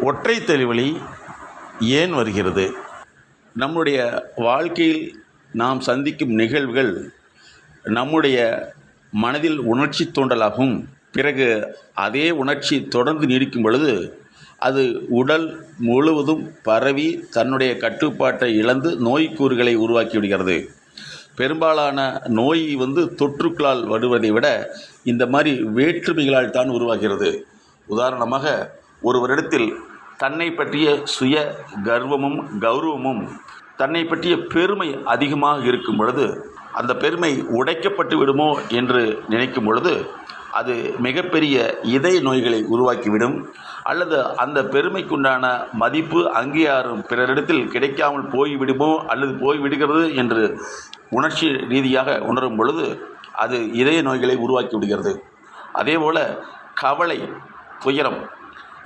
ஒற்றை தலைவலி ஏன் வருகிறது? நம்முடைய வாழ்க்கையில் நாம் சந்திக்கும் நிகழ்வுகள் நம்முடைய மனதில் உணர்ச்சி தூண்டலாகும். பிறகு அதே உணர்ச்சி தொடர்ந்து நீடிக்கும் பொழுது அது உடல் முழுவதும் பரவி தன்னுடைய கட்டுப்பாட்டை இழந்து நோய்க்கூறுகளை உருவாக்கி விடுகிறது. பெரும்பாலான நோய் வந்து தொற்றுக்களால் வருவதை விட இந்த மாதிரி வேற்றுமைகளால் தான் உருவாகிறது. உதாரணமாக ஒருவரிடத்தில் தன்னை பற்றிய சுய கர்வமும் கௌரவமும் தன்னை பற்றிய பெருமை அதிகமாக இருக்கும் பொழுது அந்த பெருமை உடைக்கப்பட்டு விடுமோ என்று நினைக்கும் பொழுது அது மிகப்பெரிய இதய நோய்களை உருவாக்கிவிடும். அல்லது அந்த பெருமைக்குண்டான மதிப்பு அங்கீகாரம் பிறரிடத்தில் கிடைக்காமல் போய்விடுமோ அல்லது போய்விடுகிறது என்று உணர்ச்சி ரீதியாக உணரும் பொழுது அது இதய நோய்களை உருவாக்கி விடுகிறது. அதேபோல் கவலை துயரம்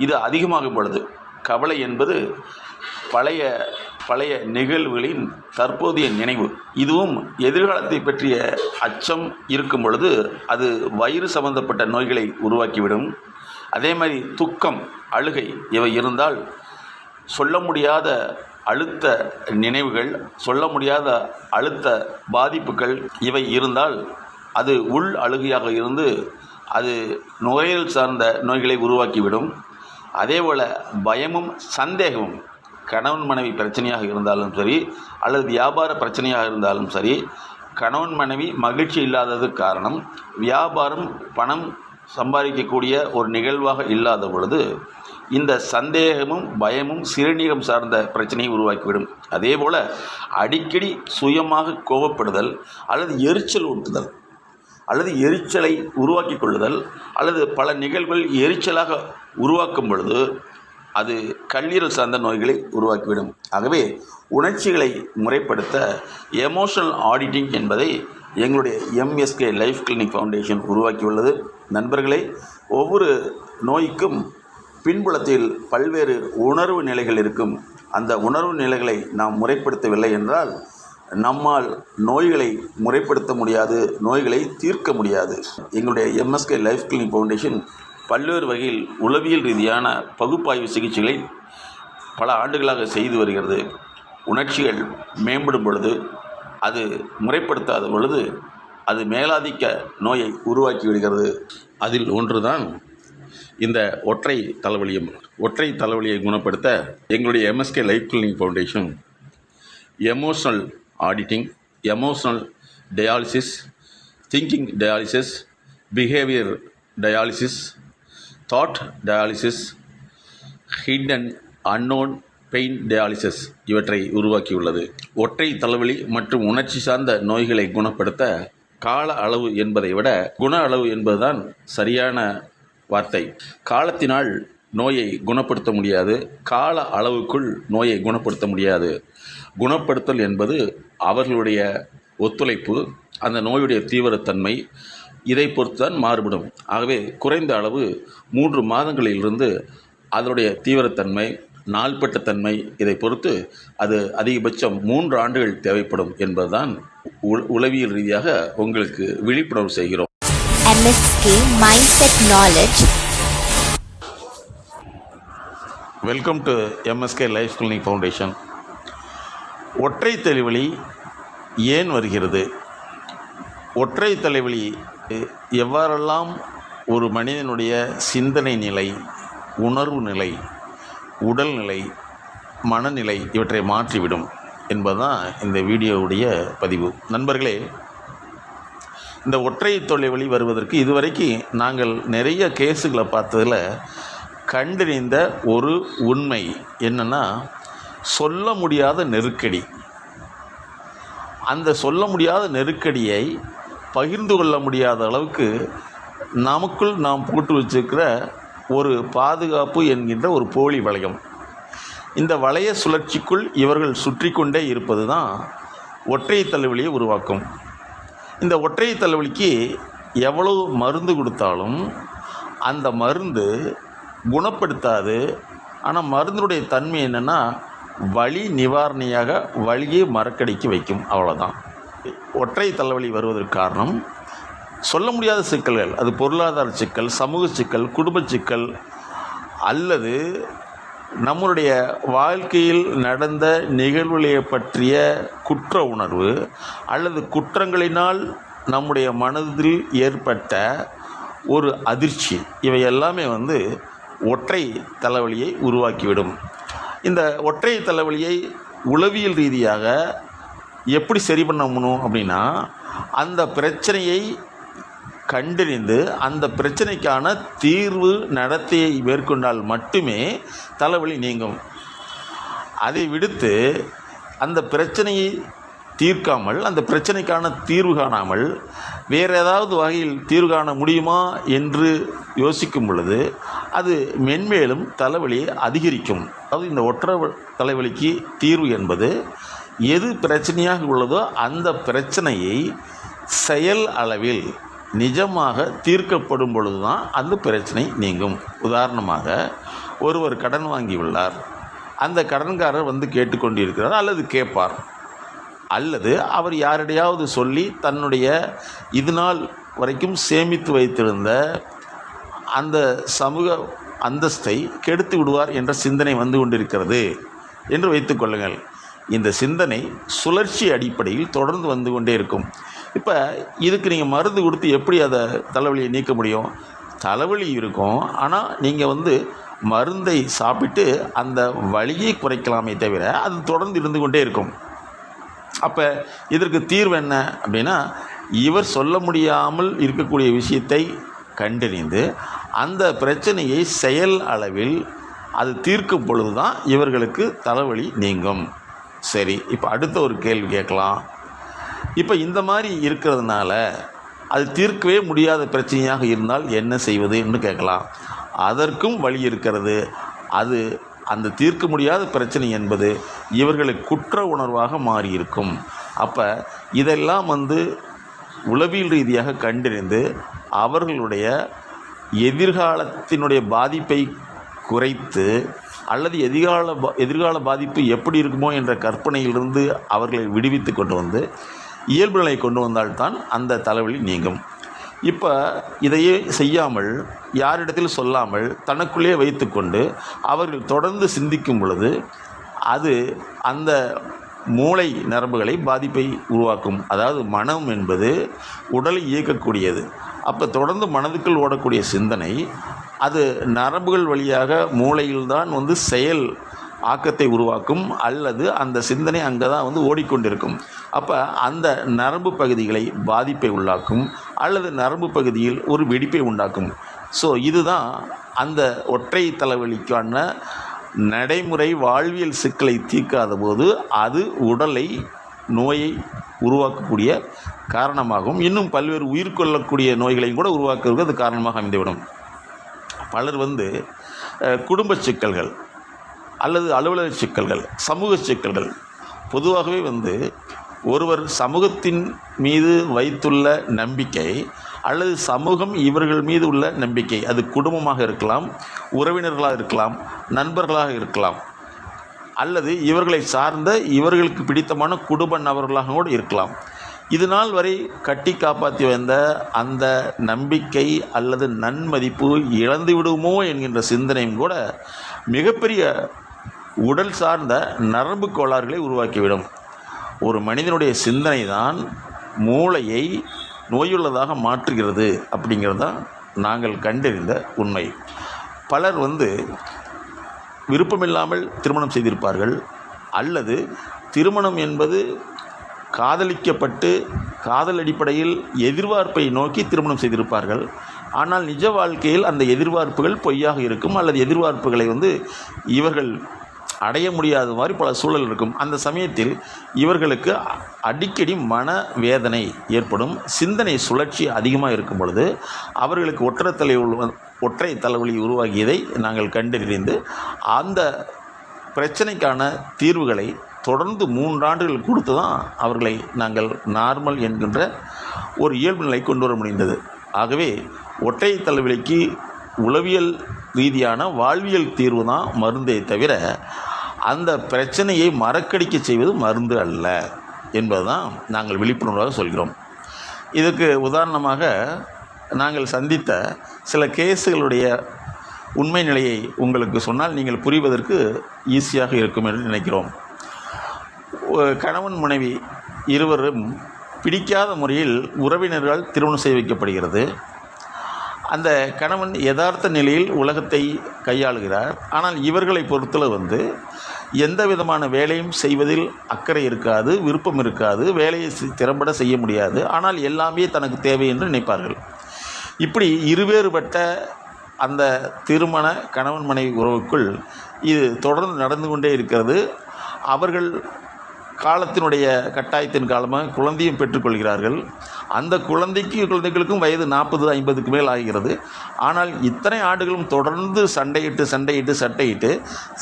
இது அதிகமாகும் பொழுது கவலை என்பது பழைய பழைய நிகழ்வுகளின் தற்போதைய நினைவு. இதுவும் எதிர்காலத்தை பற்றிய அச்சம் இருக்கும் பொழுது அது வயிறு சம்பந்தப்பட்ட நோய்களை உருவாக்கிவிடும். அதே மாதிரி துக்கம் அழுகை இவை இருந்தால் சொல்ல முடியாத அழுத்த நினைவுகள் சொல்ல முடியாத அழுத்த பாதிப்புகள் இவை இருந்தால் அது உள் அழுகையாக இருந்து அது நுரையீரல் சார்ந்த நோய்களை உருவாக்கிவிடும். அதேபோல் பயமும் சந்தேகமும் கணவன் மனைவி பிரச்சனையாக இருந்தாலும் சரி அல்லது வியாபார பிரச்சனையாக இருந்தாலும் சரி கணவன் மனைவி மகிழ்ச்சி இல்லாதது காரணம் வியாபாரம் பணம் சம்பாதிக்கக்கூடிய ஒரு நிகழ்வாக இல்லாத பொழுது இந்த சந்தேகமும் பயமும் சிறுநீகம் சார்ந்த பிரச்சனையை உருவாக்கிவிடும். அதே போல் அடிக்கடி சுயமாக கோபப்படுதல் அல்லது எரிச்சல் ஊட்டுதல் அல்லது எரிச்சலை உருவாக்கி கொள்ளுதல் அல்லது பல நிகழ்வுகள் எரிச்சலாக உருவாக்கும் பொழுது அது கல்லீரல் சார்ந்த நோய்களை உருவாக்கிவிடும். ஆகவே உணர்ச்சிகளை முறைப்படுத்த எமோஷனல் ஆடிட்டிங் என்பதை எங்களுடைய எம்எஸ்கே லைஃப் கிளினிக் ஃபவுண்டேஷன் உருவாக்கியுள்ளது. நண்பர்களே ஒவ்வொரு நோய்க்கும் பின்புலத்தில் பல்வேறு உணர்வு நிலைகள் இருக்கும். அந்த உணர்வு நிலைகளை நாம் முறைப்படுத்தவில்லை என்றால் நம்மால் நோய்களை முறைப்படுத்த முடியாது நோய்களை தீர்க்க முடியாது. எங்களுடைய எம்எஸ்கே லைஃப் கிளினிக் ஃபவுண்டேஷன் பல்வேறு வகையில் உளவியல் ரீதியான பகுப்பாய்வு சிகிச்சைகளை பல ஆண்டுகளாக செய்து வருகிறது. உணர்ச்சிகள் மேம்படும் பொழுது அது முறைப்படுத்தாத பொழுது அது மேலாதிக்க நோயை உருவாக்கி விடுகிறது. அதில் ஒன்றுதான் இந்த ஒற்றை தலைவலியும் ஒற்றை தலைவலியை குணப்படுத்த எங்களுடைய MSK life clinic foundation emotional auditing emotional dialysis thinking dialysis behaviour dialysis thought dialysis hidden unknown pain dialysis இவற்றை உருவாக்கியுள்ளது. ஒற்றை தலைவலி மற்றும் உணர்ச்சி சார்ந்த நோய்களை குணப்படுத்த கால அளவு என்பதை விட குண அளவு என்பதுதான் சரியான வார்த்தை. காலத்தினால் நோயை குணப்படுத்த முடியாது. கால அளவுக்குள் நோயை குணப்படுத்த முடியாது. குணப்படுத்தல் என்பது அவர்களுடைய ஒத்துழைப்பு அந்த நோயுடைய தீவிரத்தன்மை இதை பொறுத்து தான் மாறுபடும். ஆகவே குறைந்த அளவு மூன்று மாதங்களிலிருந்து அதனுடைய தீவிரத்தன்மை நாள்பட்ட தன்மை இதை பொறுத்து அது அதிகபட்சம் மூன்று ஆண்டுகள் தேவைப்படும் என்பதுதான் உ- உளவியல் ரீதியாக உங்களுக்கு விழிப்புணர்வு செய்கிறோம். MSK Mindset Knowledge. Welcome to MSK life clinic foundation ஒற்றை தலைவலி ஏன் வருகிறது? ஒற்றை தலைவலி எவ்வாறெல்லாம் ஒரு மனிதனுடைய சிந்தனை நிலை உணர்வு நிலை உடல்நிலை மனநிலை இவற்றை மாற்றிவிடும் என்பதுதான் இந்த வீடியோவுடைய பதிவு. நண்பர்களே இந்த ஒற்றை தொலைவலி வருவதற்கு இதுவரைக்கும் நாங்கள் நிறைய கேஸுகளை பார்த்ததில் கண்டறிந்த ஒரு உண்மை என்னென்னா சொல்ல முடியாத நெருக்கடி. அந்த சொல்ல முடியாத நெருக்கடியை பகிர்ந்து கொள்ள முடியாத அளவுக்கு நமக்குள் நாம் போட்டு வச்சிருக்கிற ஒரு பாதுகாப்பு என்கின்ற ஒரு போலி வளையம். இந்த வளைய சுழற்சிக்குள் இவர்கள் சுற்றி கொண்டே இருப்பது தான் ஒற்றை தலைவலியை உருவாக்கும். இந்த ஒற்றை தலைவலிக்கு எவ்வளவு மருந்து கொடுத்தாலும் அந்த மருந்து குணப்படுத்தாது. ஆனால் மருந்துடைய தன்மை என்னென்னா வலி நிவாரணியாக வலியை மறக்கடிக்கு வைக்கும். அவ்வளோதான் ஒற்றை தலைவலி வருவதற்கு காரணம் சொல்ல முடியாத சிக்கல்கள். அது பொருளாதார சிக்கல் சமூக சிக்கல் குடும்ப சிக்கல் அல்லது நம்முடைய வாழ்க்கையில் நடந்த நிகழ்வுகளை பற்றிய குற்ற உணர்வு அல்லது குற்றங்களினால் நம்முடைய மனதில் ஏற்பட்ட ஒரு அதிர்ச்சி. இவை எல்லாமே வந்து ஒற்றை தலைவலியை உருவாக்கிவிடும். இந்த ஒற்றை தலைவலியை உளவியல் ரீதியாக எப்படி சரி பண்ணணும் அப்படின்னா அந்த பிரச்சனையை கண்டறிந்து அந்த பிரச்சனைக்கான தீர்வு நடத்தையை மேற்கொண்டால் மட்டுமே தலைவலி நீங்கும். அதை விடுத்து அந்த பிரச்சனையை தீர்க்காமல் அந்த பிரச்சனைக்கான தீர்வு காணாமல் வேறு ஏதாவது வகையில் தீர்வு காண முடியுமா என்று யோசிக்கும் பொழுது அது மென்மேலும் தலைவலியை அதிகரிக்கும். அதாவது இந்த ஒற்றை தலைவலிக்கு தீர்வு என்பது எது பிரச்சனையாக உள்ளதோ அந்த பிரச்சனையை செயல் அளவில் நிஜமாக தீர்க்கப்படும் பொழுது தான் அந்த பிரச்சனை நீங்கும். உதாரணமாக ஒருவர் கடன் வாங்கியுள்ளார் அந்த கடன்காரர் வந்து கேட்டுக்கொண்டிருக்கிறார் அல்லது கேட்பார். அல்லது அவர் யாரிடையாவது சொல்லி தன்னுடைய இது நாள் வரைக்கும் சேமித்து வைத்திருந்த அந்த சமூக அந்தஸ்தை கெடுத்து விடுவார் என்ற சிந்தனை வந்து கொண்டிருக்கிறது என்று வைத்துக்கொள்ளுங்கள் இந்த சிந்தனை சுழற்சி அடிப்படையில் தொடர்ந்து வந்து கொண்டே இருக்கும். இப்போ இதுக்கு நீங்கள் மருந்து கொடுத்து எப்படி அதை தலைவலியை நீக்க முடியும்? தலைவலி இருக்கும். ஆனால் நீங்கள் வந்து மருந்தை சாப்பிட்டு அந்த வலியை குறைக்கலாமே தவிர அது தொடர்ந்து இருந்து கொண்டே இருக்கும். அப்போ இதற்கு தீர்வு என்ன அப்படின்னா இவர் சொல்ல முடியாமல் இருக்கக்கூடிய விஷயத்தை கண்டறிந்து அந்த பிரச்சனையை செயல் அளவில் அது தீர்க்கும் பொழுது தான் இவர்களுக்கு தலைவலி நீங்கும். சரி இப்போ அடுத்த ஒரு கேள்வி கேட்கலாம். இப்போ இந்த மாதிரி இருக்கிறதுனால அது தீர்க்கவே முடியாத பிரச்சனையாக இருந்தால் என்ன செய்வது என்று கேட்கலாம். அதற்கும் வழி இருக்கிறது. அது அந்த தீர்க்க முடியாத பிரச்சனை என்பது இவர்களுக்கு குற்ற உணர்வாக மாறியிருக்கும். அப்போ இதெல்லாம் வந்து உளவியல் ரீதியாக கண்டறிந்து அவர்களுடைய எதிர்காலத்தினுடைய பாதிப்பை குறைத்து அல்லது எதிர்கால எதிர்கால பாதிப்பு எப்படி இருக்குமோ என்ற கற்பனையிலிருந்து அவர்களை விடுவித்து கொண்டு வந்து இயல்பு நிலை கொண்டு வந்தால்தான் அந்த தலைவலி நீங்கும். இப்போ இதையே செய்யாமல் யாரிடத்தில் சொல்லாமல் தனக்குள்ளே வைத்துக்கொண்டு அவர்கள் தொடர்ந்து சிந்திக்கும் பொழுது அது அந்த மூளை நரம்புகளை பாதிப்பை உருவாக்கும். அதாவது மனம் என்பது உடலை இயக்கக்கூடியது. அப்போ தொடர்ந்து மனதுக்குள் ஓடக்கூடிய சிந்தனை அது நரம்புகள் வழியாக மூளையில்தான் வந்து செயல் ஆக்கத்தை உருவாக்கும் அல்லது அந்த சிந்தனை அங்கே தான் வந்து ஓடிக்கொண்டிருக்கும். அப்போ அந்த நரம்பு பகுதிகளை பாதிப்பை உள்ளாக்கும் அல்லது நரம்பு பகுதியில் ஒரு வெடிப்பை உண்டாக்கும். ஸோ இதுதான் அந்த ஒற்றை தலைவலிக்கான நடைமுறை வாழ்வியல் சிக்கலை தீர்க்காத போது அது உடலை நோயை உருவாக்கக்கூடிய காரணமாகும். இன்னும் பல்வேறு உயிர் கொள்ளக்கூடிய நோய்களையும் கூட உருவாக்குவதற்கு அது காரணமாக அமைந்துவிடும். பலர் வந்து குடும்ப சிக்கல்கள் அல்லது அலுவலக சிக்கல்கள் சமூக சிக்கல்கள். பொதுவாகவே வந்து ஒருவர் சமூகத்தின் மீது வைத்துள்ள நம்பிக்கை அல்லது சமூகம் இவர்கள் மீது உள்ள நம்பிக்கை அது குடும்பமாக இருக்கலாம் உறவினர்களாக இருக்கலாம் நண்பர்களாக இருக்கலாம் அல்லது இவர்களை சார்ந்த இவர்களுக்கு பிடித்தமான குடும்ப நபர்களாக கூட இருக்கலாம். இது நாள் வரை கட்டி காப்பாற்றி வந்த அந்த நம்பிக்கை அல்லது நன்மதிப்பு இழந்து விடுமோ என்கின்ற சிந்தனையும் கூட மிகப்பெரிய உடல் சார்ந்த நரம்பு கோளாறுகளை உருவாக்கிவிடும். ஒரு மனிதனுடைய சிந்தனை தான் மூளையை நோயுள்ளதாக மாற்றுகிறது அப்படிங்கிறது தான் நாங்கள் கண்டறிந்த உண்மை. பலர் வந்து விருப்பமில்லாமல் திருமணம் செய்திருப்பார்கள் அல்லது திருமணம் என்பது காதலிக்கப்பட்டு காதல் அடிப்படையில் எதிர்பார்ப்பை நோக்கி திருமணம் செய்திருப்பார்கள். ஆனால் நிஜ வாழ்க்கையில் அந்த எதிர்பார்ப்புகள் பொய்யாக இருக்கும் அல்லது எதிர்பார்ப்புகளை வந்து இவர்கள் அடைய முடியாத மாதிரி பல சூழல் இருக்கும். அந்த சமயத்தில் இவர்களுக்கு அடிக்கடி மன வேதனை ஏற்படும். சிந்தனை சுழற்சி அதிகமாக இருக்கும் பொழுது அவர்களுக்கு ஒற்றை தலை ஒற்றை தலைவலி உருவாகியதை நாங்கள் கண்டறிந்து அந்த பிரச்சனைக்கான தீர்வுகளை தொடர்ந்து மூன்றாண்டுகள் கொடுத்து தான் அவர்களை நாங்கள் நார்மல் என்கின்ற ஒரு இயல்பு நிலை கொண்டு வர முடிந்தது. ஆகவே ஒற்றை தலைவலிக்கு உளவியல் ரீதியான வாழ்வியல் தீர்வு தான் மருந்தே தவிர அந்த பிரச்சனையை மறக்கடிக்க செய்வது மருந்து அல்ல என்பதுதான் நாங்கள் விழிப்புணர்வாக சொல்கிறோம். இதுக்கு உதாரணமாக நாங்கள் சந்தித்த சில கேஸுகளுடைய உண்மை நிலையை உங்களுக்கு சொன்னால் நீங்கள் புரிவதற்கு ஈஸியாக இருக்கும் என்று நினைக்கிறோம். கணவன் மனைவி இருவரும் பிடிக்காத முறையில் உறவினர்களால் திருமணம் செய்ய வைக்கப்படுகிறது. அந்த கணவன் யதார்த்த நிலையில் உலகத்தை கையாளுகிறார். ஆனால் இவர்களை பொறுத்தளவு வந்து எந்த விதமான வேலையும் செய்வதில் அக்கறை இருக்காது விருப்பம் இருக்காது வேலையை திறம்பட செய்ய முடியாது. ஆனால் எல்லாமே தனக்கு தேவை என்று நினைப்பார்கள். இப்படி இருவேறுபட்ட அந்த திருமண கணவன் மனைவி உறவுக்குள் இது தொடர்ந்து நடந்து கொண்டே இருக்கிறது. அவர்கள் காலத்தினுடைய கட்டாயத்தின் காலமாக குழந்தையும் பெற்றுக்கொள்கிறார்கள். அந்த குழந்தைக்கு குழந்தைகளுக்கும் வயது நாற்பது ஐம்பதுக்கு மேல் ஆகிறது. ஆனால் இத்தனை ஆண்டுகளும் தொடர்ந்து சண்டையிட்டு சண்டையிட்டு சண்டையிட்டு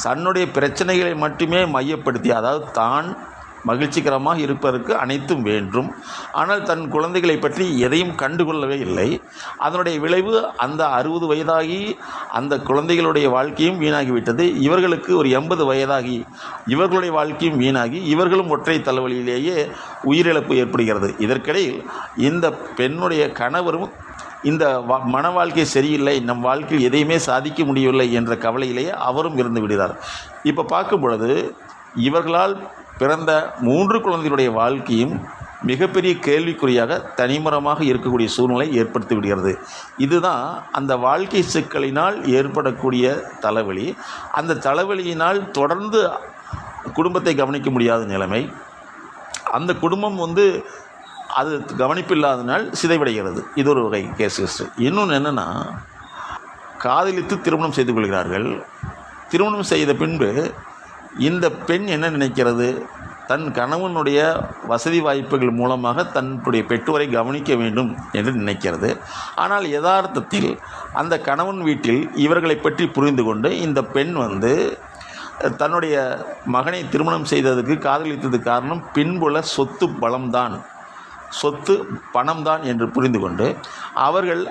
தன்னுடைய பிரச்சனைகளை மட்டுமே மையப்படுத்தி அதாவது தான் மகிழ்ச்சிகரமாக இருப்பதற்கு அனைத்தும் வேண்டும். ஆனால் தன் குழந்தைகளை பற்றி எதையும் கண்டுகொள்ளவே இல்லை. அதனுடைய விளைவு அந்த அறுபது வயதாகி அந்த குழந்தைகளுடைய வாழ்க்கையும் வீணாகிவிட்டது. இவர்களுக்கு ஒரு எண்பது வயதாகி இவர்களுடைய வாழ்க்கையும் வீணாகி இவர்களும் ஒற்றை தலைவலியிலேயே உயிரிழப்பு ஏற்படுகிறது. இதற்கிடையில் இந்த பெண்ணுடைய கணவரும் இந்த மன வாழ்க்கை சரியில்லை நம் வாழ்க்கையில் எதையுமே சாதிக்க முடியவில்லை என்ற கவலையிலேயே அவரும் இருந்து விடுகிறார். இப்போ பார்க்கும் பொழுது இவர்களால் பிறந்த மூன்று குழந்தைகளுடைய வாழ்க்கையும் மிகப்பெரிய கேள்விக்குறியாக தனிமரமாக இருக்கக்கூடிய சூழ்நிலை ஏற்படுத்தி விடுகிறது. இதுதான் அந்த வாழ்க்கை சிக்கலினால் ஏற்படக்கூடிய தலைவலி. அந்த தலைவலியினால் தொடர்ந்து குடும்பத்தை கவனிக்க முடியாத நிலைமை. அந்த குடும்பம் வந்து அது கவனிப்பில்லாதனால் சிதைவடைகிறது. இது ஒரு வகை கேஸ் ஹிஸ்ட்ரி இன்னொன்று என்னென்னா காதலித்து திருமணம் செய்து கொள்கிறார்கள். திருமணம் செய்த பின்பு இந்த பெண் என்ன நினைக்கிறது? தன் கணவனுடைய வசதி வாய்ப்புகள் மூலமாக தன்னுடைய பெற்றோரை கவனிக்க வேண்டும் என்று நினைக்கிறது. ஆனால் யதார்த்தத்தில் அந்த கணவன் வீட்டில் இவர்களை பற்றி புரிந்து கொண்டு இந்த பெண் வந்து தன்னுடைய மகனை திருமணம் செய்ததுக்கு காதலித்தது காரணம் பின்புல சொத்து பலம்தான். சொத்து பணம்தான் என்று புரிந்து கொண்டு அவர்கள்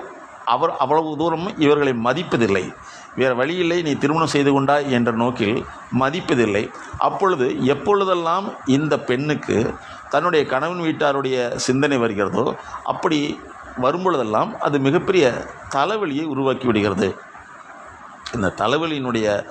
அவர் அவ்வளவு தூரம் இவர்களை மதிப்பதில்லை. வேறு வழியில்லை நீ திருமணம் செய்து கொண்டாய் என்ற நோக்கில் மதிப்பதில்லை. அப்பொழுது எப்பொழுதெல்லாம் இந்த பெண்ணுக்கு தன்னுடைய கணவன் வீட்டாருடைய சிந்தனை வருகிறதோ அப்படி வரும்பொழுதெல்லாம் அது மிகப்பெரிய தலைவலியை உருவாக்கி விடுகிறது. இந்த தலைவலியினுடைய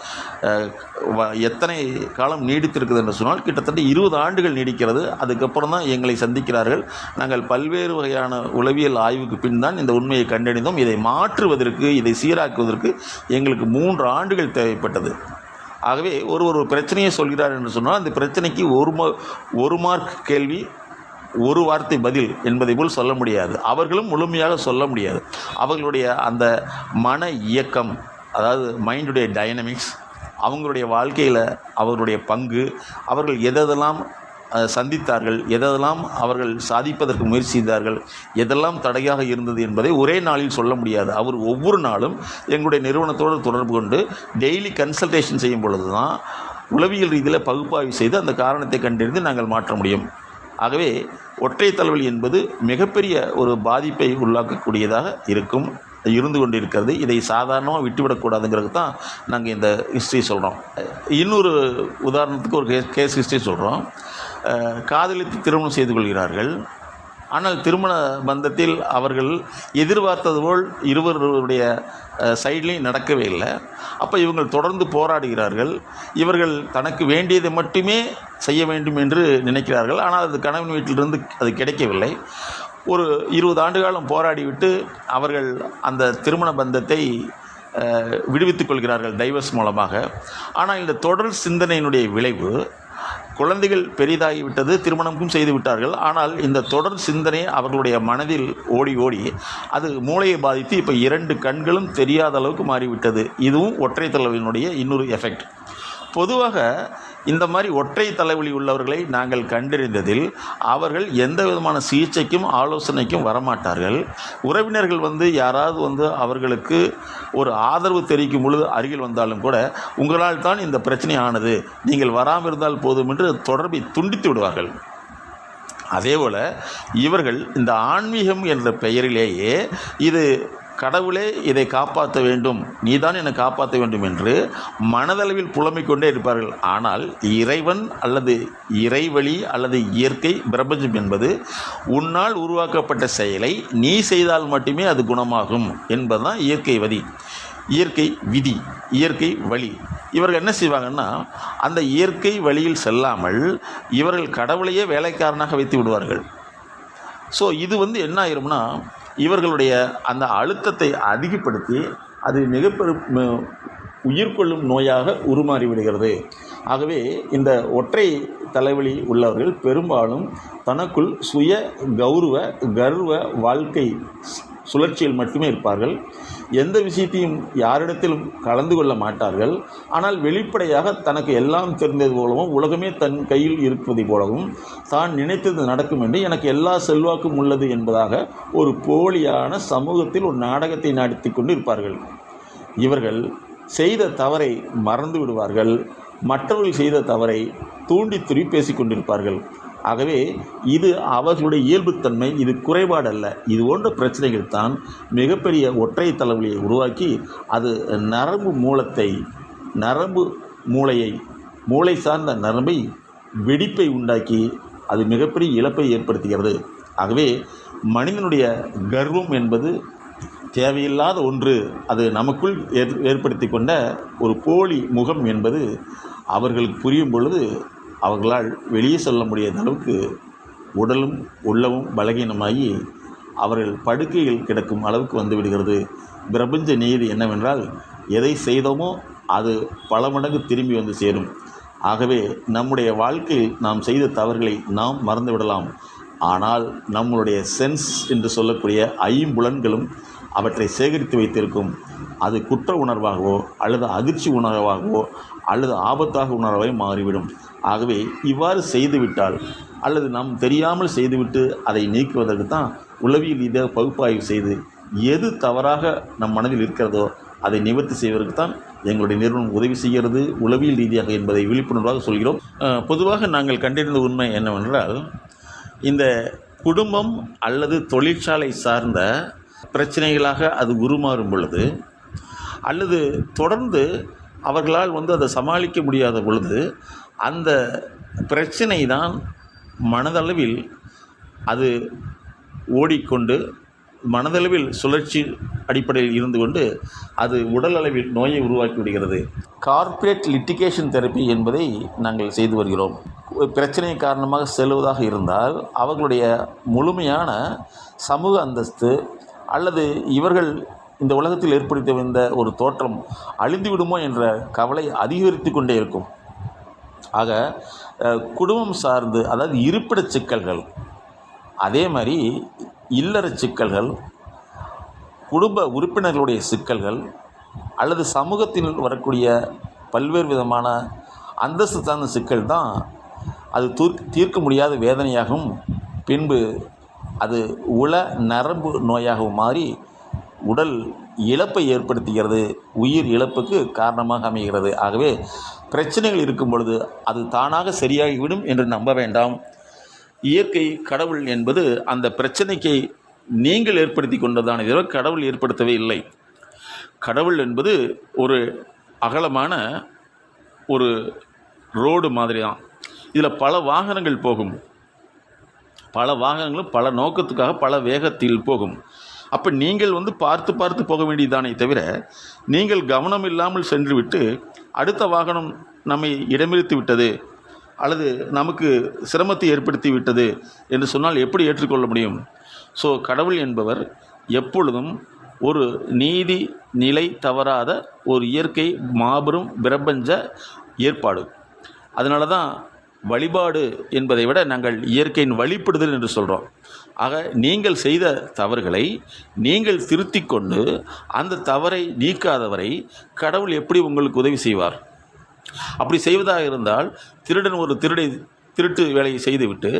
வ- எத்தனை காலம் நீடித்திருக்குது என்று சொன்னால் கிட்டத்தட்ட இருபது ஆண்டுகள் நீடிக்கிறது. அதுக்கப்புறம் தான் எங்களை சந்திக்கிறார்கள். நாங்கள் பல்வேறு வகையான உளவியல் ஆய்வுக்கு பின் தான் இந்த உண்மையை கண்டறிந்தோம். இதை மாற்றுவதற்கு இதை சீராக்குவதற்கு எங்களுக்கு மூன்று ஆண்டுகள் தேவைப்பட்டது. ஆகவே ஒரு ஒரு பிரச்சனையை சொல்கிறார் என்று சொன்னால் அந்த பிரச்சனைக்கு ஒரு மா ஒரு மார்க் கேள்வி ஒரு வார்த்தை பதில் என்பதை போல் சொல்ல முடியாது. அவர்களும் முழுமையாக சொல்ல முடியாது. அவர்களுடைய அந்த மன இயக்கம் அதாவது மைண்டுடைய டைனமிக்ஸ் அவங்களுடைய வாழ்க்கையில் அவர்களுடைய பங்கு அவர்கள் எதெல்லாம் சந்தித்தார்கள் எதெல்லாம் அவர்கள் சாதிப்பதற்கு முயற்சி செய்தார்கள் எதெல்லாம் தடையாக இருந்தது என்பதை ஒரே நாளில் சொல்ல முடியாது. அவர் ஒவ்வொரு நாளும் எங்களுடைய நிறுவனத்தோடு தொடர்பு கொண்டு டெய்லி கன்சல்டேஷன் செய்யும் பொழுது தான் உளவியல் ரீதியில் பகுப்பாய்வு செய்து அந்த காரணத்தை கண்டறிந்து நாங்கள் மாற்ற முடியும். ஆகவே ஒற்றை தலைவலி என்பது மிகப்பெரிய ஒரு பாதிப்பை உள்ளாக்கக்கூடியதாக இருக்கும். இருந்து கொண்டிருக்கிறது. இதை சாதாரணமாக விட்டுவிடக்கூடாதுங்கிறது தான் நாங்கள் இந்த ஹிஸ்ட்ரி சொல்கிறோம் இன்னொரு உதாரணத்துக்கு ஒரு கேஸ் கேஸ் ஹிஸ்ட்ரி சொல்கிறோம் காதலித்து திருமணம் செய்து கொள்கிறார்கள். ஆனால் திருமண பந்தத்தில் அவர்கள் எதிர்பார்த்தது போல் இருவருடைய சைட்லேயும் நடக்கவே இல்லை. அப்போ இவங்கள் தொடர்ந்து போராடுகிறார்கள். இவர்கள் தனக்கு வேண்டியதை மட்டுமே செய்ய வேண்டும் என்று நினைக்கிறார்கள். ஆனால் அது கணவன் வீட்டிலிருந்து அது கிடைக்கவில்லை. ஒரு இருபது ஆண்டு காலம் போராடிவிட்டு அவர்கள் அந்த திருமண பந்தத்தை விடுவித்துக் கொள்கிறார்கள் டைவர்ஸ் மூலமாக. ஆனால் இந்த தொடர் சிந்தனையினுடைய விளைவு குழந்தைகள் பெரிதாகிவிட்டது திருமணமும் செய்து விட்டார்கள். ஆனால் இந்த தொடர் சிந்தனை அவர்களுடைய மனதில் ஓடி ஓடி அது மூளையை பாதித்து இப்போ இரண்டு கண்களும் தெரியாத அளவுக்கு மாறிவிட்டது. இதுவும் ஒற்றை தலைவலியினுடைய இன்னொரு எஃபெக்ட் பொதுவாக இந்த மாதிரி ஒற்றை தலைவலி உள்ளவர்களை நாங்கள் கண்டறிந்ததில் அவர்கள் எந்த விதமான சிகிச்சைக்கும் ஆலோசனைக்கும் வரமாட்டார்கள். உறவினர்கள் வந்து யாராவது வந்து அவர்களுக்கு ஒரு ஆதரவு தெரிவிக்கும் பொழுது அருகில் வந்தாலும் கூட உங்களால் தான் இந்த பிரச்சனை ஆனது நீங்கள் வராமல் இருந்தால் போதும் என்று தொடர்பை துண்டித்து விடுவார்கள். அதேபோல் இவர்கள் இந்த ஆன்மீகம் என்ற பெயரிலேயே இது கடவுளே இதை காப்பாற்ற வேண்டும். நீதான் என்னை காப்பாற்ற வேண்டும் என்று மனதளவில் புலம்பிக் கொண்டே இருப்பார்கள். ஆனால் இறைவன் அல்லது இறைவழி அல்லது இயற்கை பிரபஞ்சம் என்பது உன்னால் உருவாக்கப்பட்ட செயலை நீ செய்தால் மட்டுமே அது குணமாகும் என்பதுதான் இயற்கை வதி இயற்கை விதி இயற்கை வழி. இவர்கள் என்ன செய்வாங்கன்னா அந்த இயற்கை வழியில் செல்லாமல் இவர்கள் கடவுளையே வேலைக்காரனாக வைத்து விடுவார்கள். ஸோ இது வந்து என்ன ஆயிரும்னா இவர்களுடைய அந்த அழுத்தத்தை அதிகப்படுத்தி அது மிகப்பெரு உயிர் உயிர்கொள்ளும் நோயாக உருமாறி விடுகிறது ஆகவே இந்த ஒற்றை தலைவலி உள்ளவர்கள் பெரும்பாலும் தனக்குள் சுய கௌரவ கர்வ வாழ்க்கை சுழற்சியில் மட்டுமே இருப்பார்கள். எந்த விஷயத்தையும் யாரிடத்திலும் கலந்து கொள்ள மாட்டார்கள். ஆனால் வெளிப்படையாக தனக்கு எல்லாம் தெரிந்தது போலவும் உலகமே தன் கையில் இருப்பதை போலவும் தான் நினைத்தது நடக்கும் என்று எனக்கு எல்லா செல்வாக்கும் உள்ளது என்பதாக ஒரு போலியான சமூகத்தில் ஒரு நாடகத்தை நடத்தி கொண்டு இருப்பார்கள் இவர்கள் செய்த தவறை மறந்து விடுவார்கள். மற்றவர்கள் செய்த தவறை தூண்டி துறி பேசிக் கொண்டிருப்பார்கள். ஆகவே இது அவர்களுடைய இயல்புத்தன்மை இது குறைபாடு அல்ல இது போன்ற பிரச்சனைகள் தான் மிகப்பெரிய ஒற்றை தலைவலியை உருவாக்கி அது நரம்பு மூலத்தை நரம்பு மூளையை மூளை சார்ந்த நரம்பை வெடிப்பை உண்டாக்கி அது மிகப்பெரிய இழப்பை ஏற்படுத்துகிறது. ஆகவே மனிதனுடைய கர்வம் என்பது தேவையில்லாத ஒன்று. அது நமக்குள் ஏற் ஏற்படுத்தி கொண்ட ஒரு போலி முகம் என்பது அவர்களுக்கு புரியும் பொழுது அவர்களால் வெளியே சொல்ல முடியாத அளவுக்கு உடலும் உள்ளமும் பலகீனமாகி அவர்கள் படுக்கையில் கிடக்கும் அளவுக்கு வந்து விடுகிறது. பிரபஞ்ச நீதி என்னவென்றால் எதை செய்தோமோ அது பல மடங்கு திரும்பி வந்து சேரும். ஆகவே நம்முடைய வாழ்க்கையில் நாம் செய்த தவறுகளை நாம் மறந்து விடலாம் ஆனால் நம்மளுடைய சென்ஸ் என்று சொல்லக்கூடிய ஐம்புலன்களும் அவற்றை சேகரித்து வைத்திருக்கும். அது குற்ற உணர்வாகவோ அல்லது அதிர்ச்சி உணர்வாகவோ அல்லது ஆபத்தாக உணர்வை மாறிவிடும். ஆகவே இவ்வாறு செய்துவிட்டால் அல்லது நாம் தெரியாமல் செய்துவிட்டு அதை நீக்குவதற்கு தான் உளவியல் ரீதியாக பகுப்பாய்வு செய்து எது தவறாக நம் மனதில் இருக்கிறதோ அதை நிவர்த்தி செய்வதற்கு தான் எங்களுடைய நிறுவனம் உதவி செய்கிறது உளவியல் ரீதியாக என்பதை விழிப்புணர்வாக சொல்கிறோம். பொதுவாக நாங்கள் கண்டறிந்த உண்மை என்னவென்றால் இந்த குடும்பம் அல்லது தொழிற்சாலை சார்ந்த பிரச்சனைகளாக அது உருமாறும் பொழுது அல்லது தொடர்ந்து அவர்களால் வந்து அதை சமாளிக்க முடியாத பொழுது அந்த பிரச்சனை தான் மனதளவில் அது ஓடிக்கொண்டு மனதளவில் சுழற்சி அடிப்படையில் இருந்து கொண்டு அது உடல் அளவில் நோயை உருவாக்கி விடுகிறது. கார்ப்பரேட் லிட்டிகேஷன் தெரப்பி என்பதை நாங்கள் செய்து வருகிறோம். ஒரு பிரச்சனை காரணமாக செல்வதாக இருந்தால் அவர்களுடைய முழுமையான சமூக அந்தஸ்து அல்லது இவர்கள் இந்த உலகத்தில் ஏற்படுத்தி வந்த ஒரு தோற்றம் அழிந்து விடுமோ என்ற கவலை அதிகரித்து கொண்டே இருக்கும். ஆக குடும்பம் சார்ந்து அதாவது இருப்பிட சிக்கல்கள் அதே மாதிரி இல்லற சிக்கல்கள் குடும்ப உறுப்பினர்களுடைய சிக்கல்கள் அல்லது சமூகத்தில் வரக்கூடிய பல்வேறு விதமான அந்தஸ்து சார்ந்த சிக்கல் தான் அது தூர் தீர்க்க முடியாத வேதனையாகவும் பின்பு அது உள நரம்பு நோயாகவும் மாறி உடல் இழப்பை ஏற்படுத்துகிறது உயிர் இழப்புக்கு காரணமாக அமைகிறது. ஆகவே பிரச்சனைகள் இருக்கும் பொழுது அது தானாக சரியாகிவிடும் என்று நம்ப வேண்டாம். இயற்கை கடவுள் என்பது அந்த பிரச்சனைக்கு நீங்கள் ஏற்படுத்தி கொண்டதான தவிர கடவுள் ஏற்படுத்தவே இல்லை. கடவுள் என்பது ஒரு அகலமான ஒரு ரோடு மாதிரி தான் இதில் பல வாகனங்கள் போகும். பல வாகனங்களும் பல நோக்கத்துக்காக பல வேகத்தில் போகும். அப்போ நீங்கள் வந்து பார்த்து பார்த்து போக வேண்டியதானே தவிர நீங்கள் கவனம் இல்லாமல் சென்றுவிட்டு அடுத்த வாகனம் நம்மை இடமிருத்து விட்டது அல்லது நமக்கு சிரமத்தை ஏற்படுத்தி விட்டது என்று சொன்னால் எப்படி ஏற்றுக்கொள்ள முடியும்? ஸோ கடவுள் என்பவர் எப்பொழுதும் ஒரு நீதி நிலை தவறாத ஒரு இயற்கை மாபெரும் பிரபஞ்ச ஏற்பாடு. அதனால தான் வழிபாடு என்பதை விட நாங்கள் இயற்கையின் வழிபடுதல் என்று சொல்கிறோம் ஆக நீங்கள் செய்த தவறுகளை நீங்கள் திருத்தி கொண்டு அந்த தவறை நீக்காதவரை கடவுள் எப்படி உங்களுக்கு உதவி செய்வார்? அப்படி செய்வதாக இருந்தால் திருடன் ஒரு திருடை திருட்டு வேலையை செய்துவிட்டு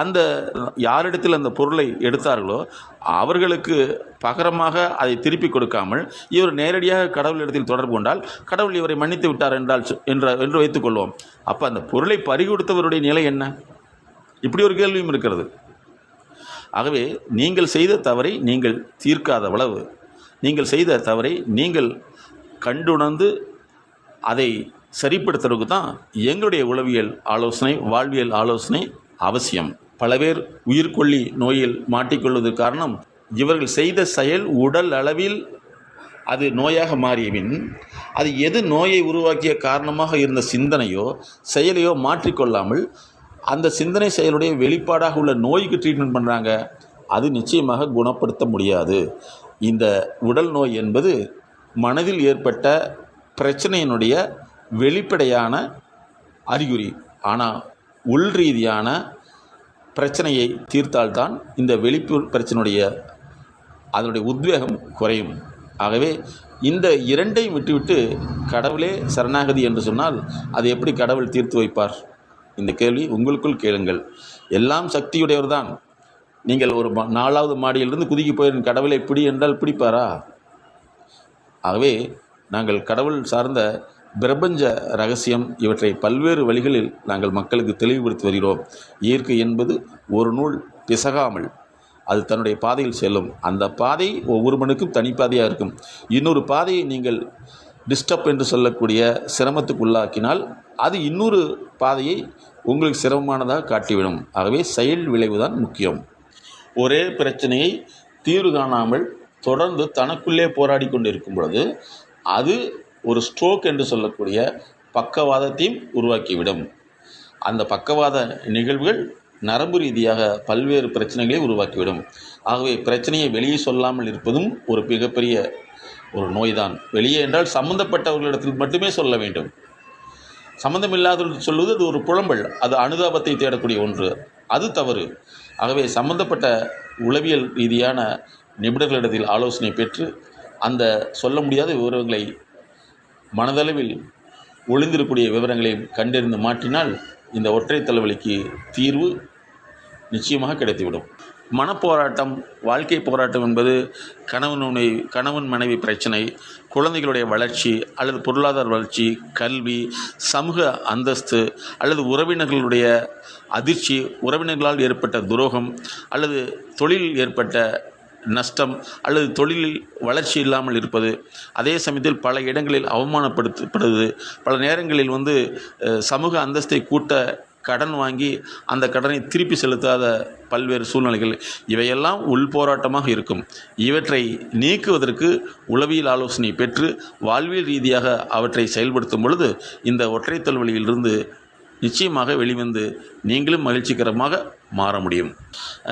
அந்த யாரிடத்தில் அந்த பொருளை எடுத்தார்களோ அவர்களுக்கு பகரமாக அதை திருப்பி கொடுக்காமல் இவர் நேரடியாக கடவுளிடத்தில் தொடர்பு கொண்டால் கடவுள் இவரை மன்னித்து விட்டார் என்றால் என்ற என்று வைத்துக்கொள்வோம் அப்போ அந்த பொருளை பறிகொடுத்தவருடைய நிலை என்ன? இப்படி ஒரு கேள்வியும் இருக்கிறது. ஆகவே நீங்கள் செய்த தவறை நீங்கள் தீர்க்காத அளவு நீங்கள் செய்த தவறை நீங்கள் கண்டுணர்ந்து அதை சரிப்படுத்துறதுக்கு தான் எங்களுடைய உளவியல் ஆலோசனை வாழ்வியல் ஆலோசனை அவசியம். பல பேர் உயிர்கொல்லி நோயில் மாட்டிக்கொள்வது காரணம் இவர்கள் செய்த செயல் உடல் அளவில் அது நோயாக மாறியபின் அது எது நோயை உருவாக்கிய காரணமாக இருந்த சிந்தனையோ செயலையோ மாற்றிக்கொள்ளாமல் அந்த சிந்தனை செயலுடைய வெளிப்பாடாக உள்ள நோய்க்கு ட்ரீட்மெண்ட் பண்ணுறாங்க அது நிச்சயமாக குணப்படுத்த முடியாது. இந்த உடல் நோய் என்பது மனதில் ஏற்பட்ட பிரச்சனையினுடைய வெளிப்படையான அறிகுறி ஆனால் உள் ரீதியான பிரச்சனையை தீர்த்தால்தான் இந்த வெளிப்பு பிரச்சனையுடைய அதனுடைய உத்வேகம் குறையும். ஆகவே இந்த இரண்டையும் விட்டுவிட்டு கடவுளே சரணாகதி என்று சொன்னால் அது எப்படி கடவுள் தீர்த்து வைப்பார்? இந்த கேள்வி உங்களுக்குள் கேளுங்கள். எல்லாம் சக்தியுடையவர் தான் நீங்கள் ஒரு நாலாவது மாடியிலிருந்து குதிக்கி போய் கடவுளை பிடி என்றால் பிடிப்பாரா? ஆகவே நாங்கள் கடவுள் சார்ந்த பிரபஞ்ச ரகசியம் இவற்றை பல்வேறு வழிகளில் நாங்கள் மக்களுக்கு தெளிவுபடுத்தி வருகிறோம். இயற்கை என்பது ஒரு நூல் பிசகாமல் அது தன்னுடைய பாதையில் செல்லும். அந்த பாதை ஒவ்வொரு மனுக்கும் தனிப்பாதையாக இருக்கும். இன்னொரு பாதையை நீங்கள் டிஸ்டர்ப் என்று சொல்லக்கூடிய சிரமத்துக்கு உள்ளாக்கினால் அது இன்னொரு பாதையை உங்களுக்கு சிரமமானதாக காட்டிவிடும். ஆகவே செயல் விளைவு தான் முக்கியம். ஒரே பிரச்சனையை தீர்வு காணாமல் தொடர்ந்து தனக்குள்ளே போராடி கொண்டு இருக்கும் பொழுது அது ஒரு ஸ்ட்ரோக் என்று சொல்லக்கூடிய பக்கவாதத்தையும் உருவாக்கிவிடும். அந்த பக்கவாத நிகழ்வுகள் நரம்பு ரீதியாக பல்வேறு பிரச்சனைகளை உருவாக்கிவிடும். ஆகவே பிரச்சனையை வெளியே சொல்லாமல் இருப்பதும் ஒரு மிகப்பெரிய ஒரு நோய்தான். வெளியே என்றால் சம்பந்தப்பட்டவர்களிடத்தில் மட்டுமே சொல்ல வேண்டும். சம்பந்தமில்லாதவர்கள் சொல்வது அது ஒரு புலம்பல் அது அனுதாபத்தை தேடக்கூடிய ஒன்று. அது தவறு. ஆகவே சம்பந்தப்பட்ட உளவியல் ரீதியான நிபுணர்களிடத்தில் ஆலோசனை பெற்று அந்த சொல்ல முடியாத விவரங்களை மனதளவில் ஒளிந்திருக்கக்கூடிய விவரங்களை கண்டறிந்து மாற்றினால் இந்த ஒற்றை தலைவலிக்கு தீர்வு நிச்சயமாக கிடைத்துவிடும். மனப்போராட்டம் வாழ்க்கை போராட்டம் என்பது கணவனுடைய கணவன் மனைவி பிரச்சனை குழந்தைகளுடைய வளர்ச்சி அல்லது பொருளாதார வளர்ச்சி கல்வி சமூக அந்தஸ்து அல்லது உறவினர்களுடைய அதிர்ச்சி உறவினர்களால் ஏற்பட்ட துரோகம் அல்லது தொழிலில் ஏற்பட்ட நஷ்டம் அல்லது தொழிலில் வளர்ச்சி இல்லாமல் இருப்பது அதே சமயத்தில் பல இடங்களில் அவமானப்படுத்தப்படுது. பல நேரங்களில் வந்து சமூக அந்தஸ்தை கூட்ட கடன் வாங்கி அந்த கடனை திருப்பி செலுத்தாத பல்வேறு சூழ்நிலைகள் இவையெல்லாம் உள்போராட்டமாக இருக்கும். இவற்றை நீக்குவதற்கு உளவியல் ஆலோசனை பெற்று வாழ்வியல் ரீதியாக அவற்றை செயல்படுத்தும் பொழுது இந்த ஒற்றைத்தல் வழியிலிருந்து நிச்சயமாக வெளிவந்து நீங்களும் மகிழ்ச்சிகரமாக மாற முடியும்.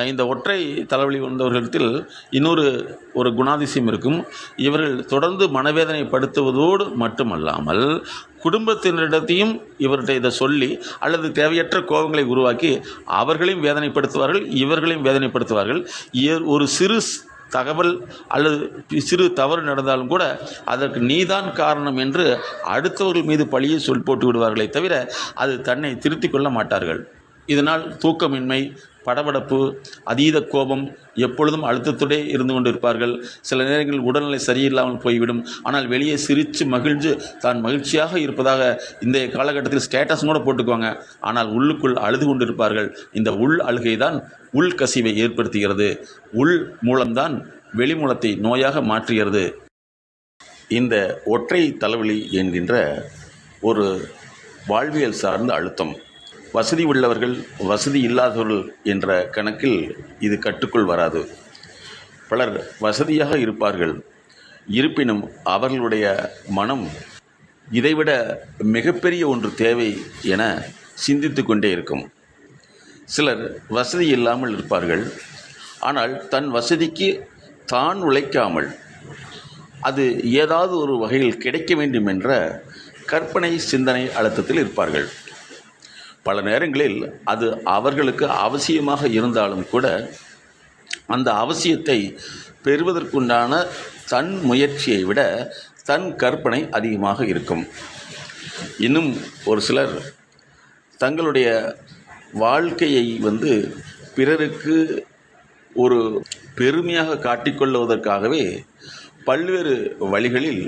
இந்த ஒற்றை தலைவலி வந்தவர்களிடத்தில் இன்னொரு ஒரு குணாதிசயம் இருக்கும். இவர்கள் தொடர்ந்து மனவேதனைப்படுத்துவதோடு மட்டுமல்லாமல் குடும்பத்தினரிடத்தையும் இவர்கிட்ட இதை சொல்லி அல்லது தேவையற்ற கோபங்களை உருவாக்கி அவர்களையும் வேதனைப்படுத்துவார்கள் இவர்களையும் வேதனைப்படுத்துவார்கள். ஒரு சிறு ஸ்- தகவல் அல்லது சிறு தவறு நடந்தாலும் கூட அதற்கு நீதான் காரணம் என்று அடுத்தவர்கள் மீது பழியை சொல் போட்டு விடுவார்களே தவிர அது தன்னை திருத்திக் கொள்ள மாட்டார்கள். இதனால் தூக்கமின்மை படபடப்பு அதீத கோபம் எப்பொழுதும் அழுத்தத்தோடே இருந்து கொண்டிருப்பார்கள். சில நேரங்களில் உடல்நிலை சரியில்லாமல் போய்விடும். ஆனால் வெளியே சிரித்து மகிழ்ந்து தான் மகிழ்ச்சியாக இருப்பதாக இந்த காலகட்டத்தில் ஸ்டேட்டஸ் கூட போட்டுக்குவாங்க. ஆனால் உள்ளுக்குள் அழுது கொண்டிருப்பார்கள். இந்த உள் அழுகை தான் உள் கசிவை ஏற்படுத்துகிறது. உள் மூலம்தான் வெளிமூலத்தை நோயாக மாற்றுகிறது. இந்த ஒற்றை தலைவலி என்கின்ற ஒரு வாழ்வியல் சார்ந்த அழுத்தம். வசதி உள்ளவர்கள் வசதி இல்லாதவர்கள் என்ற கணக்கில் இது கட்டுக்குள் வராது. பலர் வசதியாக இருப்பார்கள். இருப்பினும் அவர்களுடைய மனம் இதைவிட மிகப்பெரிய ஒன்று தேவை என சிந்தித்து கொண்டே இருக்கும். சிலர் வசதி இல்லாமல் இருப்பார்கள். ஆனால் தன் வசதிக்கு தான் உழைக்காமல் அது ஏதாவது ஒரு வகையில் கிடைக்க வேண்டும் என்ற கற்பனை சிந்தனை அழுத்தத்தில் இருப்பார்கள். பல நேரங்களில் அது அவர்களுக்கு அவசியமாக இருந்தாலும் கூட அந்த அவசியத்தை பெறுவதற்குண்டான தன் முயற்சியை விட தன் கற்பனை அதிகமாக இருக்கும். இன்னும் ஒரு சிலர் தங்களுடைய வாழ்க்கையை வந்து பிறருக்கு ஒரு பெருமையாக காட்டிக்கொள்வதற்காகவே பல்வேறு வழிகளில்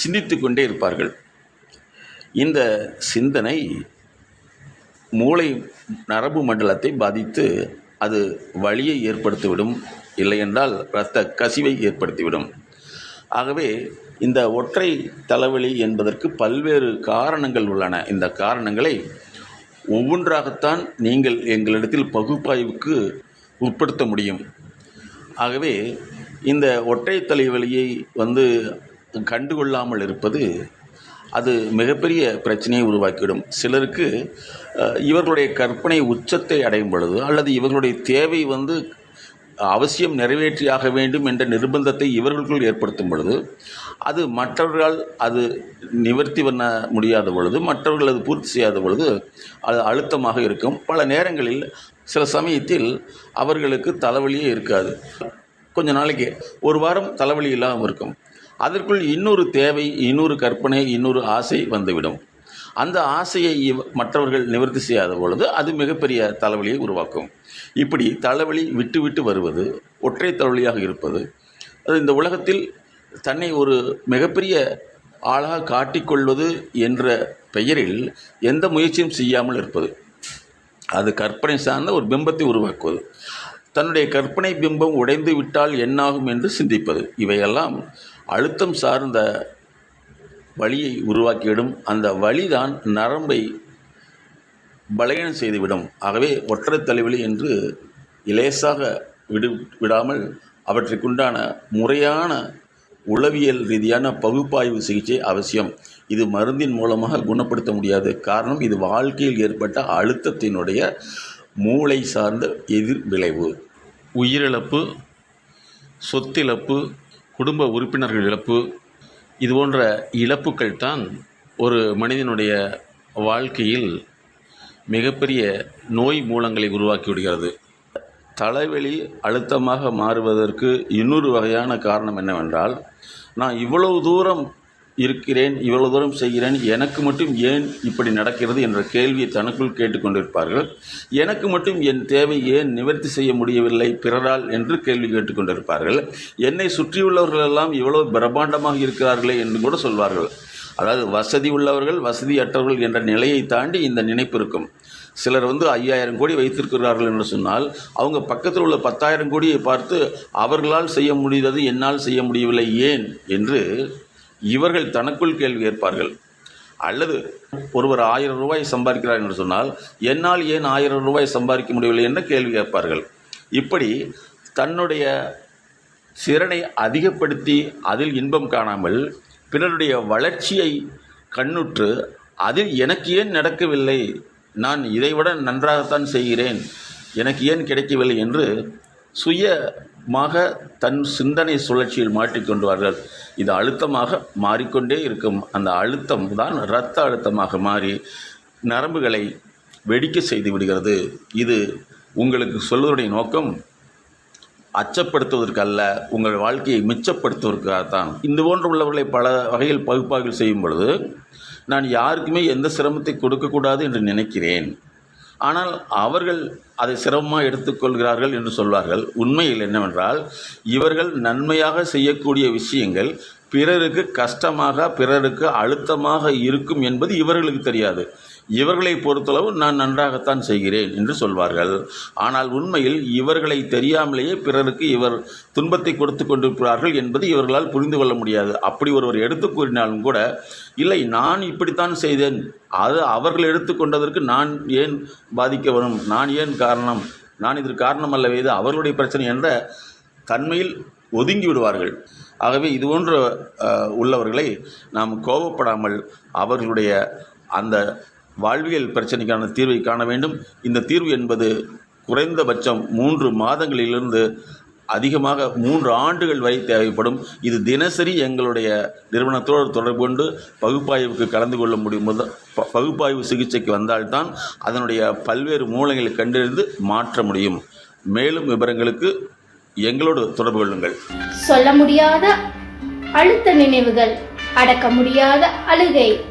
சிந்தித்து கொண்டே இருப்பார்கள். இந்த சிந்தனை மூளை நரம்பு மண்டலத்தை பாதித்து அது வலியை ஏற்படுத்திவிடும் இல்லையென்றால் இரத்த கசிவை ஏற்படுத்திவிடும். ஆகவே இந்த ஒற்றை தலைவலி என்பதற்கு பல்வேறு காரணங்கள் உள்ளன. இந்த காரணங்களை ஒவ்வொன்றாகத்தான் நீங்கள் எங்களிடத்தில் பகுப்பாய்வுக்கு உட்படுத்த முடியும். ஆகவே இந்த ஒற்றை தலைவலியை வந்து கண்டுகொள்ளாமல் இருப்பது அது மிகப்பெரிய பிரச்சனையை உருவாக்கிவிடும். சிலருக்கு இவர்களுடைய கற்பனை உச்சத்தை அடையும் பொழுது அல்லது இவர்களுடைய தேவை வந்து அவசியம் நிறைவேற்றியாக வேண்டும் என்ற நிர்பந்தத்தை இவர்களுக்குள் ஏற்படுத்தும் பொழுது அது மற்றவர்களால் அது நிவர்த்தி பண்ண முடியாத பொழுது மற்றவர்கள் அது பூர்த்தி செய்யாத பொழுது அது அழுத்தமாக இருக்கும். பல நேரங்களில் சில சமயத்தில் அவர்களுக்கு தலைவலியே இருக்காது. கொஞ்ச நாளைக்கு ஒரு வாரம் தலைவலி இல்லாமல் இருக்கும். அதற்குள் இன்னொரு தேவை இன்னொரு கற்பனை இன்னொரு ஆசை வந்துவிடும். அந்த ஆசையை இவ- மற்றவர்கள் நிவர்த்தி செய்யாத பொழுது அது மிகப்பெரிய தலைவலியை உருவாக்கும். இப்படி தலைவலி விட்டு விட்டு வருவது ஒற்றை தலைவலியாக இருப்பது அது இந்த உலகத்தில் தன்னை ஒரு மிகப்பெரிய ஆளாக காட்டிக்கொள்வது என்ற பெயரில் எந்த முயற்சியும் செய்யாமல் இருப்பது. அது கற்பனை சார்ந்த ஒரு பிம்பத்தை உருவாக்குவது. தன்னுடைய கற்பனை பிம்பம் உடைந்து விட்டால் என்னாகும் என்று சிந்திப்பது. இவையெல்லாம் அழுத்தம் சார்ந்த வழியை உருவாக்கிவிடும். அந்த வழிதான் நரம்பை பலகீனம் செய்துவிடும். ஆகவே ஒற்றை தலைவலி என்று இலேசாக விடு விடாமல் அவற்றுக்குண்டான முறையான உளவியல் ரீதியான பகுப்பாய்வு சிகிச்சை அவசியம். இது மருந்தின் மூலமாக குணப்படுத்த முடியாது. காரணம் இது வாழ்க்கையில் ஏற்பட்ட அழுத்தத்தினுடைய மூளை சார்ந்த எதிர் விளைவு. உயிரிழப்பு சொத்திழப்பு குடும்ப உறுப்பினர்கள் இழப்பு இது போன்ற இழப்புக்கள் தான் ஒரு மனிதனுடைய வாழ்க்கையில் மிகப்பெரிய நோய் மூலங்களை உருவாக்கி விடுகிறது. தலைவலி அழுத்தமாக மாறுவதற்கு இன்னொரு வகையான காரணம் என்னவென்றால் நான் இவ்வளவு தூரம் இருக்கிறேன் இவ்வளவு தூரம் செய்கிறேன் எனக்கு மட்டும் ஏன் இப்படி நடக்கிறது என்ற கேள்வியை தனக்குள் கேட்டுக்கொண்டிருப்பார்கள். எனக்கு மட்டும் என் தேவை ஏன் நிவர்த்தி செய்ய முடியவில்லை பிறரால் என்று கேள்வி கேட்டுக்கொண்டிருப்பார்கள். என்னை சுற்றியுள்ளவர்கள் எல்லாம் இவ்வளவு பிரம்மாண்டமாக இருக்கிறார்களே என்று கூட சொல்வார்கள். அதாவது வசதி உள்ளவர்கள் வசதியற்றவர்கள் என்ற நிலையை தாண்டி இந்த நினைப்பு இருக்கும். சிலர் வந்து ஐயாயிரம் கோடி வைத்திருக்கிறார்கள் என்று சொன்னால் அவங்க பக்கத்தில் உள்ள பத்தாயிரம் கோடியை பார்த்து அவர்களால் செய்ய முடிந்தது என்னால் செய்ய முடியவில்லை ஏன்? என்று இவர்கள் தனக்குள் கேள்வி ஏற்பார்கள். அல்லது ஒருவர் ஆயிரம் ரூபாய் சம்பாதிக்கிறார் என்று சொன்னால் என்னால் ஏன் ஆயிரம் ரூபாய் சம்பாதிக்க முடியவில்லை என்று கேள்வி கேட்பார்கள் இப்படி தன்னுடைய திறனை அதிகப்படுத்தி அதில் இன்பம் காணாமல் பிறருடைய வளர்ச்சியை கண்ணுற்று அதில் எனக்கு ஏன் நடக்கவில்லை? நான் இதைவிட நன்றாகத்தான் செய்கிறேன். எனக்கு ஏன் கிடைக்கவில்லை என்று சுய மக தன் சிந்தனை சுழற்சியில் மாட்டிக்கொண்டுவார்கள் இது அழுத்தமாக மாறிக்கொண்டே இருக்கும். அந்த அழுத்தம் தான் இரத்த அழுத்தமாக மாறி நரம்புகளை வெடிக்க செய்து விடுகிறது. இது உங்களுக்கு சொல்வதுடைய நோக்கம் அச்சப்படுத்துவதற்கு அல்ல உங்கள் வாழ்க்கையை மிச்சப்படுத்துவதற்காகத்தான். இந்த போன்ற உள்ளவர்களை பல வகையில் பகுப்பாய்வு செய்யும் பொழுது நான் யாருக்குமே எந்த சிரமத்தை கொடுக்கக்கூடாது என்று நினைக்கிறேன். ஆனால் அவர்கள் அதை சிரமமாக எடுத்துக்கொள்கிறார்கள் என்று சொல்வார்கள். உண்மையில் என்னவென்றால் இவர்கள் நன்மையாக செய்யக்கூடிய விஷயங்கள் பிறருக்கு கஷ்டமாக பிறருக்கு அழுத்தமாக இருக்கும் என்பது இவர்களுக்கு தெரியாது. இவர்களை பொறுத்தளவு நான் நன்றாகத்தான் செய்கிறேன் என்று சொல்வார்கள். ஆனால் உண்மையில் இவர்களை தெரியாமலேயே பிறருக்கு இவர் துன்பத்தை கொடுத்து கொண்டிருக்கிறார்கள் என்பது இவர்களால் புரிந்து கொள்ள முடியாது. அப்படி ஒருவர் எடுத்து கூறினாலும் கூட இல்லை நான் இப்படித்தான் செய்தேன். அது அவர்கள் எடுத்துக்கொண்டதற்கு நான் ஏன் பாதிக்க வரும்? நான் ஏன் காரணம்? நான் இதற்கு காரணம் அல்லவே இது அவர்களுடைய பிரச்சனை என்ற தன்மையில் ஒதுங்கி விடுவார்கள். ஆகவே இது போன்ற உள்ளவர்களை நாம் கோபப்படாமல் அவர்களுடைய அந்த வாழ்வியல் பிரச்சனைக்கான தீர்வை காண வேண்டும். இந்த தீர்வு என்பது குறைந்தபட்சம் மூன்று மாதங்களிலிருந்து அதிகமாக மூன்று ஆண்டுகள் வரை தேவைப்படும். இது தினசரி எங்களுடைய நிறுவனத்தோடு தொடர்பு கொண்டு பகுப்பாய்வுக்கு கலந்து கொள்ள முடியும் முத ப- பகுப்பாய்வு சிகிச்சைக்கு வந்தால்தான் அதனுடைய பல்வேறு மூலங்களை கண்டறிந்து மாற்ற முடியும். மேலும் விவரங்களுக்கு எங்களோடு தொடர்பு கொள்ளுங்கள். சொல்ல முடியாத அழுத்த நினைவுகள் அடக்க முடியாத அழுகை.